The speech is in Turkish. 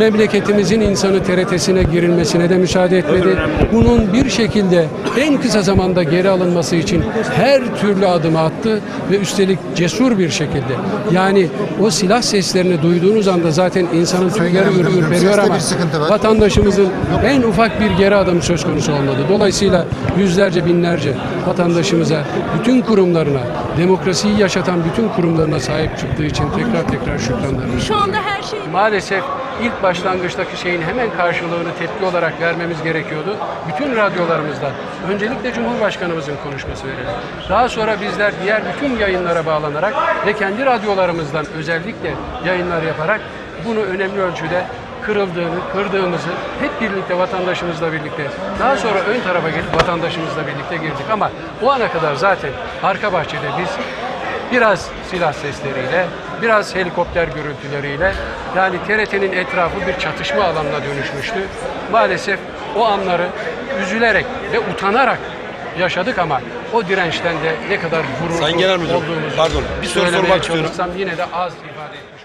memleketimizin insanı TRT'sine girilmesine de müsaade etmedi. Bunun bir şekilde en kısa zamanda geri alınması için her türlü adımı attı ve üstelik cesur bir şekilde. Yani o silah seslerini duyduğunuz anda zaten insanın tüyleri ür- ürperiyor ama vatandaşımızın en ufak bir geri adım söz konusu olmadı. Dolayısıyla yüzlerce binlerce vatandaşımıza, bütün kurumlarına, demokrasiyi yaşatan bütün kurumlarına sahip çıktığı için tekrar tekrar şükranlarımı Şu anda her şey Maalesef ilk başlangıçtaki şeyin hemen karşılığını tepki olarak vermemiz gerekiyordu. Bütün radyolarımızdan öncelikle Cumhurbaşkanımızın konuşması verildi. Daha sonra bizler diğer bütün yayınlara bağlanarak ve kendi radyolarımızdan özellikle yayınlar yaparak bunu önemli ölçüde kırıldığını, kırdığımızı hep birlikte vatandaşımızla birlikte daha sonra ön tarafa gelip vatandaşımızla birlikte girdik. Ama o ana kadar zaten arka bahçede biz biraz silah sesleriyle, biraz helikopter gürültüleriyle yani TRT'nin etrafı bir çatışma alanına dönüşmüştü. Maalesef o anları üzülerek ve utanarak yaşadık ama o dirençten de ne kadar gururlu Sayın Genel Müdürüm, olduğumuzu pardon, bir soru söylemeye sormak istiyorum. çalışsam yine de az ifade etmiş.